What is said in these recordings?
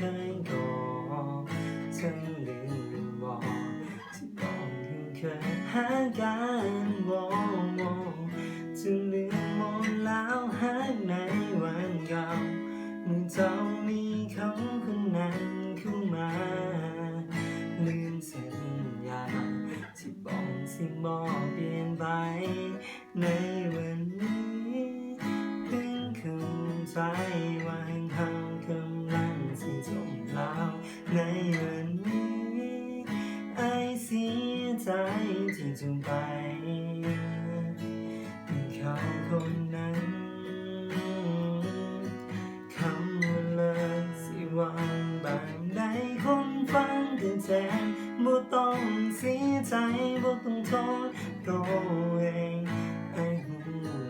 เคยบอกฉันลืมบอกที่บอกยังเคยหากันมองมองจะลืมมอแล้วหากในวันเก่าเมื่อเจ้ามีเขาคนนั้นเข้ามาลืมสัญญาที่บอกสิบอกเปลี่ยนไปในวันนี้เพิ่งเข้าใจ จงไปเขาคนนั้นคำว่าเลิกสิวางบางใดคนฟังกันแทนบ่ต้องเสียใจบ่ต้องโทษตัวเองไอ้หูอยู่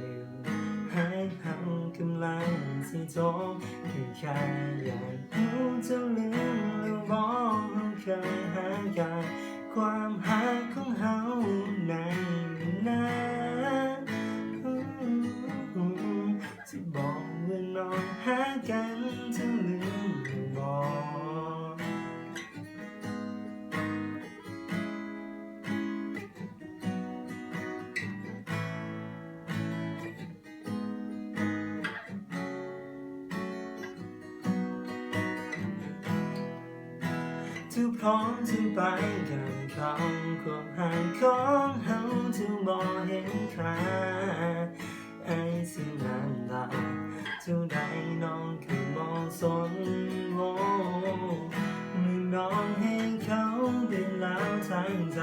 ให้เขากำลังสิจบแค่แค่อยากรู้จะลืมหรือบอกเคยหากัน ความหาของเฮานั้น ทุกพร้อมที่ไปกับเขาความห่างของเฮาจะบอกเห็นค่าไอ้สิ่งนั้นลาเท่าใดน้องคือมองสนโง่เมื่อน้องให้เขาเป็นแล้วทั้งใจ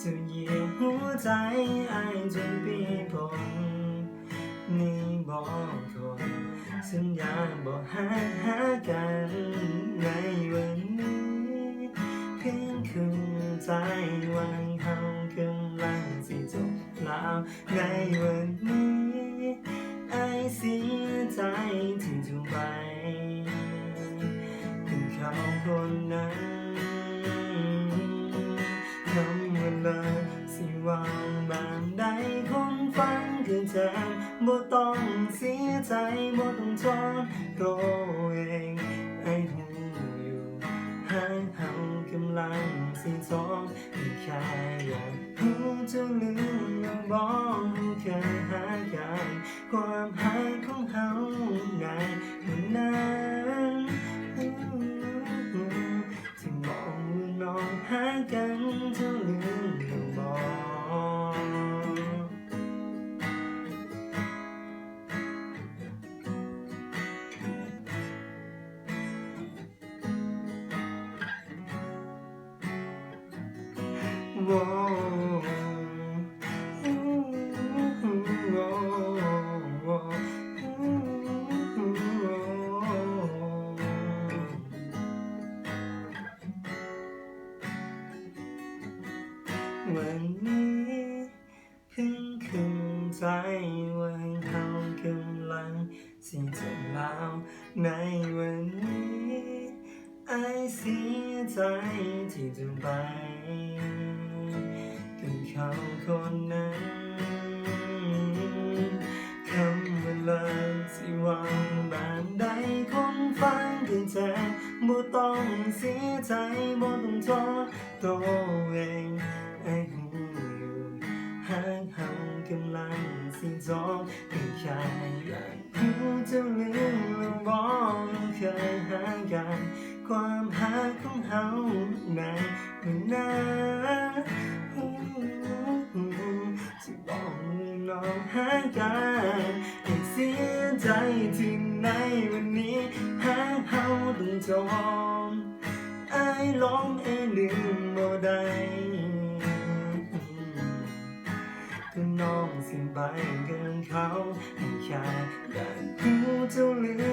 จะเยียหัวใจไอ้จนปีพงนี่บอกคนสัญญาบอกหาหากันในวัน นี้เพียงคืนใจวันเขากำลังสิจบแล้วในวันนี้ไอเสียใจที่จะไปถึงเขาคนนั้น ความหายของเฮาในวันนั้นที่บอกว่าน้องหากันจะลืมยังบอกว้ วันนี้เพิ่งเข้าใจว่าเขากำลังสิจบแล้วในวันนี้ไอเสียใจที่จะไปกับเขาคนนั้นคำว่าเลิกสิวางบางใดคนฟังกันแทนบ่ต้องเสียใจบ่ต้องโทษตัวเอง ลังสิจบก็แค่อยากรู้จะลืมหรือบอกเคยหากันความหาของเฮาในวันนั้นที่บอกน้องหากันให้เสียใจที่ในวันนี้หาเฮาต้องจมไอ้ลองไอ้ลม to leave.